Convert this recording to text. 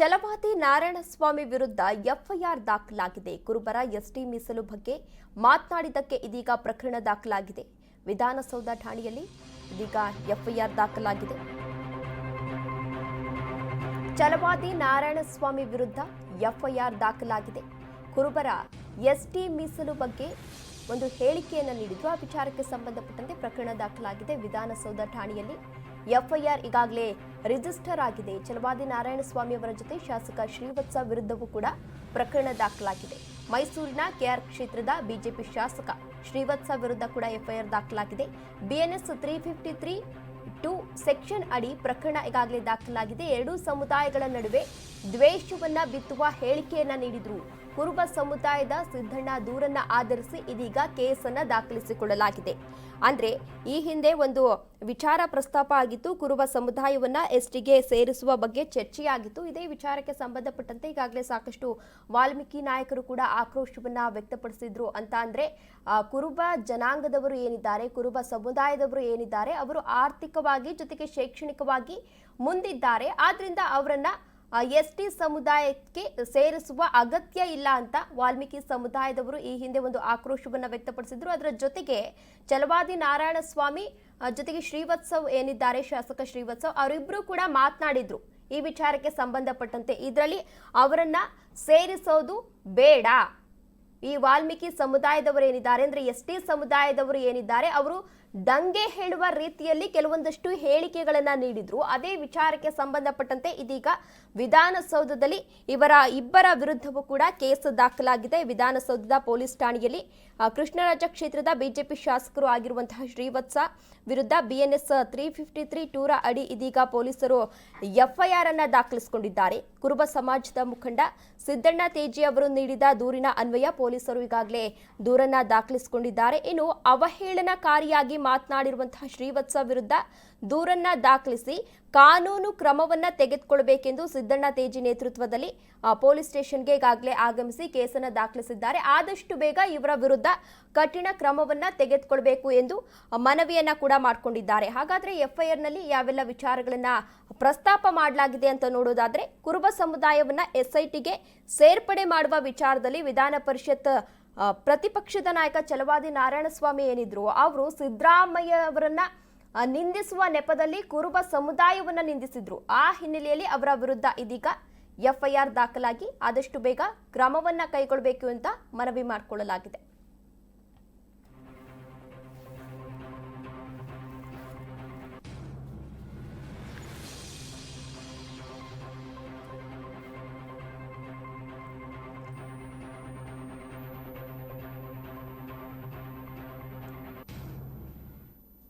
ಛಲವಾದಿ ನಾರಾಯಣಸ್ವಾಮಿ ವಿರುದ್ಧ ಎಫ್ಐಆರ್ ದಾಖಲಾಗಿದೆ. ಕುರುಬರ ಎಸ್ಟಿ ಮೀಸಲು ಬಗ್ಗೆ ಮಾತನಾಡಿದ್ದಕ್ಕೆ ಇದೀಗ ಪ್ರಕರಣ ದಾಖಲಾಗಿದೆ. ವಿಧಾನಸೌಧ ಠಾಣೆಯಲ್ಲಿ ಇದೀಗ ಎಫ್ಐಆರ್ ದಾಖಲಾಗಿದೆ. ಛಲವಾದಿ ನಾರಾಯಣಸ್ವಾಮಿ ವಿರುದ್ಧ ಎಫ್ಐಆರ್ ದಾಖಲಾಗಿದೆ. ಕುರುಬರ ಎಸ್ಟಿ ಮೀಸಲು ಬಗ್ಗೆ ಒಂದು ಹೇಳಿಕೆಯನ್ನು ನೀಡಿದ್ದು, ಆ ವಿಚಾರಕ್ಕೆ ಸಂಬಂಧಪಟ್ಟಂತೆ ಪ್ರಕರಣ ದಾಖಲಾಗಿದೆ. ವಿಧಾನಸೌಧ ಠಾಣೆಯಲ್ಲಿ ಎಫ್ಐಆರ್ ಈಗಾಗಲೇ ರಿಜಿಸ್ಟರ್ ಆಗಿದೆ. ಛಲವಾದಿ ನಾರಾಯಣಸ್ವಾಮಿ ಅವರ ಜೊತೆ ಶಾಸಕ ಶ್ರೀವತ್ಸ ವಿರುದ್ಧವೂ ಕೂಡ ಪ್ರಕರಣ ದಾಖಲಾಗಿದೆ. ಮೈಸೂರಿನ ಕೆಆರ್ ಕ್ಷೇತ್ರದ ಬಿಜೆಪಿ ಶಾಸಕ ಶ್ರೀವತ್ಸ ವಿರುದ್ಧ ಕೂಡ ಎಫ್ಐಆರ್ ದಾಖಲಾಗಿದೆ. BNS three fifty three two section ಅಡಿ ಪ್ರಕರಣ ಈಗಾಗಲೇ ದಾಖಲಾಗಿದೆ. ಎರಡೂ ಸಮುದಾಯಗಳ ನಡುವೆ ದ್ವೇಷವನ್ನ ಬಿತ್ತುವ ಹೇಳಿಕೆಯನ್ನ ನೀಡಿದ್ರು. ಕುರುಬ ಸಮುದಾಯದ ಸಿದ್ದಣ್ಣ ದೂರನ್ನ ಆಧರಿಸಿ ಇದೀಗ ಕೇಸನ್ನ ದಾಖಲಿಸಿಕೊಳ್ಳಲಾಗಿದೆ. ಅಂದ್ರೆ ಈ ಹಿಂದೆ ಒಂದು ವಿಚಾರ ಪ್ರಸ್ತಾಪ ಆಗಿತ್ತು, ಕುರುಬ ಸಮುದಾಯವನ್ನ ಎಸ್ಟಿಗೆ ಸೇರಿಸುವ ಬಗ್ಗೆ ಚರ್ಚೆಯಾಗಿತ್ತು. ಇದೇ ವಿಚಾರಕ್ಕೆ ಸಂಬಂಧಪಟ್ಟಂತೆ ಈಗಾಗಲೇ ಸಾಕಷ್ಟು ವಾಲ್ಮೀಕಿ ನಾಯಕರು ಕೂಡ ಆಕ್ರೋಶವನ್ನ ವ್ಯಕ್ತಪಡಿಸಿದ್ರು ಅಂತ ಅಂದ್ರೆ ಕುರುಬ ಜನಾಂಗದವರು ಏನಿದ್ದಾರೆ, ಕುರುಬ ಸಮುದಾಯದವರು ಏನಿದ್ದಾರೆ, ಅವರು ಆರ್ಥಿಕವಾಗಿ ಜೊತೆಗೆ ಶೈಕ್ಷಣಿಕವಾಗಿ ಮುಂದಿದ್ದಾರೆ. ಆದ್ರಿಂದ ಅವರನ್ನ ಎಸ್ ಟಿ ಸಮುದಾಯಕ್ಕೆ ಸೇರಿಸುವ ಅಗತ್ಯ ಇಲ್ಲ ಅಂತ ವಾಲ್ಮೀಕಿ ಸಮುದಾಯದವರು ಈ ಹಿಂದೆ ಒಂದು ಆಕ್ರೋಶವನ್ನು ವ್ಯಕ್ತಪಡಿಸಿದ್ರು. ಅದರ ಜೊತೆಗೆ ಚಲವಾದಿ ನಾರಾಯಣ ಸ್ವಾಮಿ ಜೊತೆಗೆ ಶ್ರೀವತ್ಸವ್ ಏನಿದ್ದಾರೆ, ಶಾಸಕ ಶ್ರೀವತ್ಸವ್, ಅವರಿಬ್ರು ಕೂಡ ಮಾತನಾಡಿದ್ರು. ಈ ವಿಚಾರಕ್ಕೆ ಸಂಬಂಧಪಟ್ಟಂತೆ ಇದರಲ್ಲಿ ಅವರನ್ನ ಸೇರಿಸೋದು ಬೇಡ. ಈ ವಾಲ್ಮೀಕಿ ಸಮುದಾಯದವರು ಏನಿದ್ದಾರೆ ಅಂದ್ರೆ ಎಸ್ ಸಮುದಾಯದವರು ಏನಿದ್ದಾರೆ, ಅವರು ದಂಗೆ ಹೇಳುವ ರೀತಿಯಲ್ಲಿ ಕೆಲವೊಂದಷ್ಟು ಹೇಳಿಕೆಗಳನ್ನ ನೀಡಿದ್ರು. ಅದೇ ವಿಚಾರಕ್ಕೆ ಸಂಬಂಧಪಟ್ಟಂತೆ ಇದೀಗ ವಿಧಾನಸೌಧದಲ್ಲಿ ಇವರ ಇಬ್ಬರ ವಿರುದ್ಧವೂ ಕೂಡ ಕೇಸ್ ದಾಖಲಾಗಿದೆ. ವಿಧಾನಸೌಧದ ಪೊಲೀಸ್ ಠಾಣೆಯಲ್ಲಿ ಕೃಷ್ಣರಾಜ ಕ್ಷೇತ್ರದ ಬಿಜೆಪಿ ಶಾಸಕರು ಆಗಿರುವಂತಹ ಶ್ರೀವತ್ಸ ವಿರುದ್ಧ ಬಿಎನ್ಎಸ್ ತ್ರೀ ಫಿಫ್ಟಿ ತ್ರೀ ಟೂರ ಅಡಿ ಇದೀಗ ಪೊಲೀಸರು ಎಫ್ಐಆರ್ ಅನ್ನ ದಾಖಲಿಸಿಕೊಂಡಿದ್ದಾರೆ. ಕುರುಬ ಸಮಾಜದ ಮುಖಂಡ ಸಿದ್ದಣ್ಣ ತೇಜಿ ಅವರು ನೀಡಿದ ದೂರಿನ ಅನ್ವಯ ಪೊಲೀಸರು ಈಗಾಗಲೇ ದೂರನ್ನ ದಾಖಲಿಸಿಕೊಂಡಿದ್ದಾರೆ. ಇನ್ನು ಅವಹೇಳನಕಾರಿಯಾಗಿ ಮಾತನಾಡಿರುವಂತಹ ಶ್ರೀವತ್ಸ ವಿರುದ್ಧ ದೂರನ್ನ ದಾಖಲಿಸಿ ಕಾನೂನು ಕ್ರಮವನ್ನ ತೆಗೆದುಕೊಳ್ಳಬೇಕೆಂದು ಸಿದ್ದಣ್ಣ ತೇಜಿ ನೇತೃತ್ವದಲ್ಲಿ ಪೊಲೀಸ್ ಸ್ಟೇಷನ್ಗೆ ಈಗಾಗಲೇ ಆಗಮಿಸಿ ಕೇಸನ್ನು ದಾಖಲಿಸಿದ್ದಾರೆ. ಆದಷ್ಟು ಬೇಗ ಇವರ ವಿರುದ್ಧ ಕಠಿಣ ಕ್ರಮವನ್ನ ತೆಗೆದುಕೊಳ್ಬೇಕು ಎಂದು ಮನವಿಯನ್ನ ಕೂಡ ಮಾಡಿಕೊಂಡಿದ್ದಾರೆ. ಹಾಗಾದ್ರೆ ಎಫ್ಐಆರ್ನಲ್ಲಿ ಯಾವೆಲ್ಲ ವಿಚಾರಗಳನ್ನ ಪ್ರಸ್ತಾಪ ಮಾಡಲಾಗಿದೆ ಅಂತ ನೋಡೋದಾದ್ರೆ, ಕುರುಬ ಸಮುದಾಯವನ್ನ ಎಸ್ಐಟಿಗೆ ಸೇರ್ಪಡೆ ಮಾಡುವ ವಿಚಾರದಲ್ಲಿ ವಿಧಾನ ಪರಿಷತ್ ಪ್ರತಿಪಕ್ಷದ ನಾಯಕ ಚಲವಾದಿ ನಾರಾಯಣಸ್ವಾಮಿ ಏನಿದ್ರು, ಅವರು ಸಿದ್ದರಾಮಯ್ಯ ಅವರನ್ನ ನಿಂದಿಸುವ ನೆಪದಲ್ಲಿ ಕುರುಬ ಸಮುದಾಯವನ್ನು ನಿಂದಿಸಿದ್ರು. ಆ ಹಿನ್ನೆಲೆಯಲ್ಲಿ ಅವರ ವಿರುದ್ಧ ಇದೀಗ ಎಫ್ಐಆರ್ ದಾಖಲಾಗಿ ಆದಷ್ಟು ಬೇಗ ಕ್ರಮವನ್ನ ಕೈಗೊಳ್ಳಬೇಕು ಅಂತ ಮನವಿ ಮಾಡಿಕೊಳ್ಳಲಾಗಿದೆ.